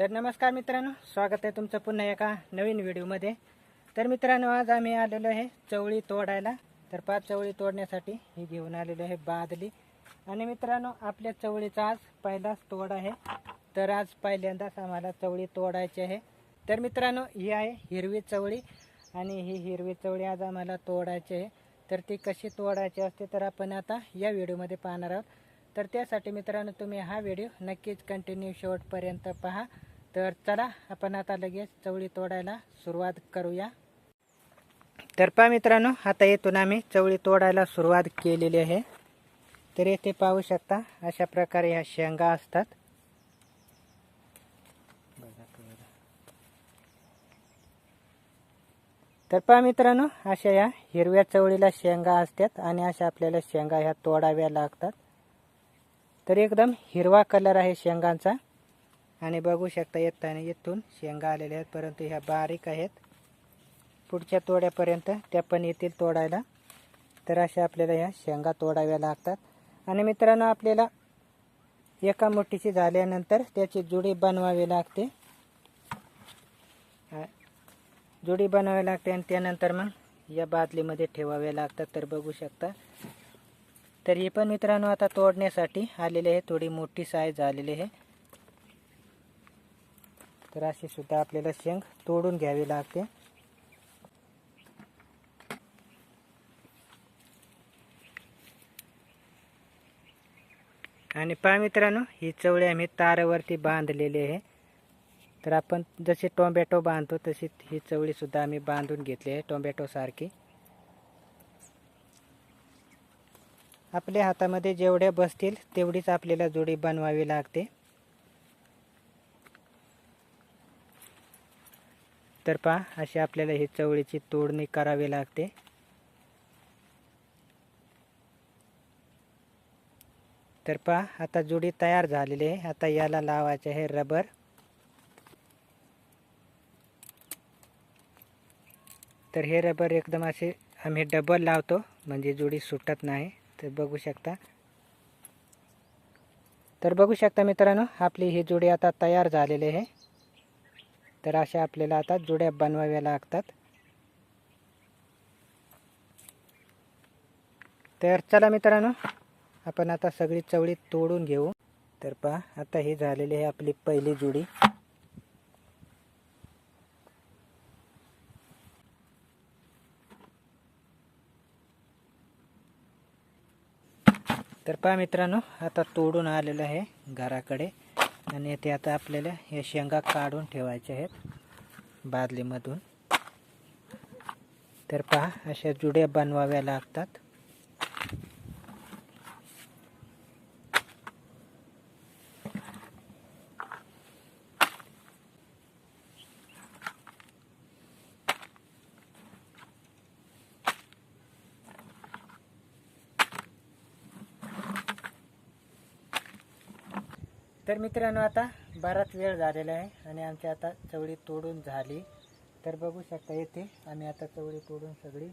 तर नमस्कार मित्रांनो स्वागत आहे तुमचं पुन्हा एका नवीन व्हिडिओमध्ये. तर मित्रांनो आज आम्ही आलेलो आहे चवळी तोडायला. तर पाच चवळी तोडण्यासाठी ही घेऊन आलेलो आहे बादली. आणि मित्रांनो आपल्या चवळीचा आज पहिलाच तोड आहे. तर आज पहिल्यांदाच आम्हाला चवळी तोडायची आहे. तर मित्रांनो ही आहे हिरवी चवळी आणि ही हिरवी चवळी आज आम्हाला तोडायची आहे. तर ती कशी तोडायची असते तर आपण आता या व्हिडिओमध्ये पाहणार आहोत. तर त्यासाठी मित्रांनो तुम्ही हा व्हिडिओ नक्कीच कंटिन्यू शेवटपर्यंत पहा. तर चला आपण आता लगेच चवळी तोडायला सुरुवात करूया. तर पहा मित्रांनो आता येथून आम्ही चवळी तोडायला सुरुवात केलेली आहे. तर येथे पाहू शकता अशा प्रकारे ह्या शेंगा असतात. तर पहा मित्रांनो अशा या हिरव्या चवळीला शेंगा असतात आणि अशा आपल्याला शेंगा ह्या तोडाव्या लागतात. तर एकदम हिरवा कलर आहे शेंगांचा. आणि बघू शकता येताना येथून शेंगा आलेल्या आहेत परंतु ह्या बारीक आहेत. पुढच्या तोड्यापर्यंत त्या पण येतील तोडायला. तर अशा आपल्याला ह्या शेंगा तोडाव्या लागतात. आणि मित्रांनो आपल्याला एका मुठीची झाल्यानंतर त्याची जुडी बनवावी लागते. जुडी बनवावी लागते आणि त्यानंतर मग या बादलीमध्ये ठेवाव्या लागतात. तर बघू शकता. तर ही पण मित्रांनो आता तोडण्यासाठी आलेले आहे थोडी मोठी साईज आलेली आहे. तर अशी सुद्धा आपल्याला शेंग तोडून घ्यावी लागते. आणि पहा मित्रांनो ही चवळी आम्ही तारावरती बांधलेली आहे. तर आपण जसे टोमॅटो बांधतो तशी ही चवळी सुद्धा आम्ही बांधून घेतली आहे टोमॅटो सारखी. आपल्या हातामध्ये जेवढ्या बसतील तेवढीच आपल्याला जोडी बनवावी लागते. तर पहा अशी आपल्याला ही चवळीची तोडणी करावी लागते. तर पहा आता जुडी तयार झालेली आहे. आता याला लावायचे आहे रबर. तर हे रबर एकदम असे आम्ही डबल लावतो म्हणजे जुडी सुटत नाही. तर बघू शकता. तर बघू शकता मित्रांनो आपली ही जुडी आता तयार झालेली आहे. तर अशा आपल्याला आता जुड्या बनवाव्या लागतात. तर चला मित्रांनो आपण आता सगळी चवळी तोडून घेऊ. तर पहा आता ही झालेली आहे आपली पहिली जुडी. तर पहा मित्रांनो आता तोडून आलेलं आहे घराकडे. आणि ते आता आपल्याला हे शेंगा काढून ठेवायच्या आहेत बादलीमधून. तर पहा अशा जुड्या बनवाव्या लागतात. तर मित्रांनो आता बराच वेळ झालेला आहे आणि आमची आता चवळी तोडून झाली. तर बघू शकता येथे आम्ही आता चवळी तोडून सगळी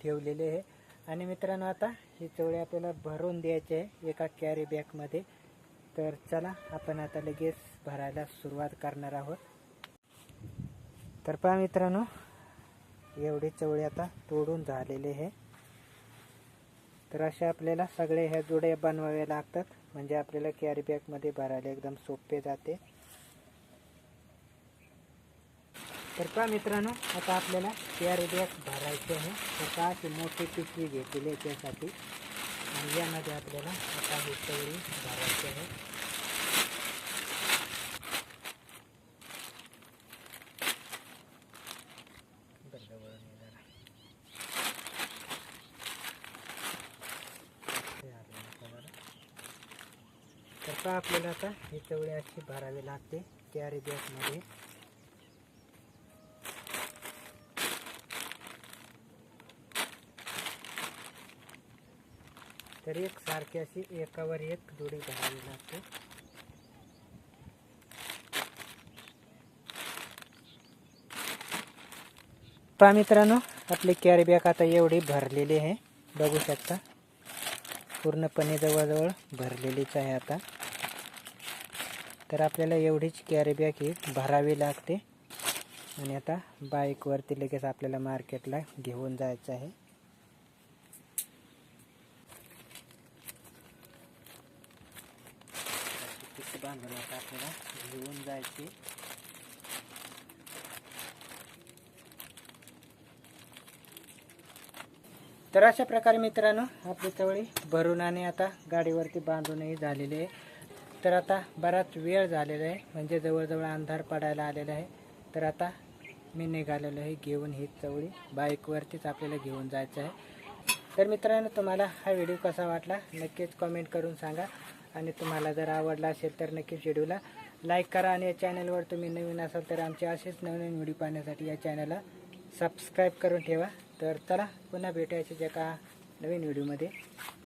ठेवलेली आहे. आणि मित्रांनो आता ही चवळी आपल्याला भरून द्यायची आहे एका कॅरी बॅगमध्ये तर चला आपण आता लगेच भरायला सुरुवात करणार आहोत. तर पहा मित्रांनो एवढी चवळी आता तोडून झालेली आहे. तर अशा आपल्याला सगळे ह्या जुड्या बनवाव्या लागतात. म्हणजे आपल्याला कॅरी बॅगमध्ये भरायला एकदम सोपे जाते. तर का मित्रांनो आता आपल्याला कॅरी बॅग भरायची आहे. तर का अशी मोठी पिशवी घेतलेली आहे त्यासाठी आणि यामध्ये आपल्याला आता ही भरायची आहे. तर का आपल्याला आता ही चवळी अशी भरावी लागते कॅरी बॅगमध्ये तर एक सारखी अशी एकावर एक जोडी भरावी लागते. पहा मित्रांनो आपली कॅरी बॅग आता एवढी भरलेली आहे. बघू शकता. पूर्णपणे जवळजवळ भरलेलीच आहे आता. तर आपल्याला एवढीच कॅरी बॅग ही भरावी लागते. आणि आता बाईकवरती लगेच आपल्याला मार्केटला घेऊन जायचं आहे. बांधून आता आपल्याला घेऊन जायचे. तर अशा प्रकारे मित्रांनो आपली चवळी भरून आणि आता गाडीवरती बांधूनही झालेली आहे. तर आता बराच वेळ झालेला आहे. म्हणजे जवळजवळ अंधार पडायला आलेला आहे. तर आता मी निघालेलो आहे घेऊन ही चवळी. बाईकवरतीच आपल्याला घेऊन जायचं आहे. तर मित्रांनो तुम्हाला हा व्हिडिओ कसा वाटला? नक्कीच कमेंट करून सांगा. आणि तुम्हाला जर आवडला असेल तर नक्कीच व्हिडिओला लाईक करा. आणि या चॅनलवर तुम्ही नवीन असाल तर आमचे असेच नवीन व्हिडिओ पाहण्यासाठी या चॅनलला सबस्क्राईब करून ठेवा. तर चला पुन्हा भेटायचे जे का नवीन व्हिडिओमध्ये.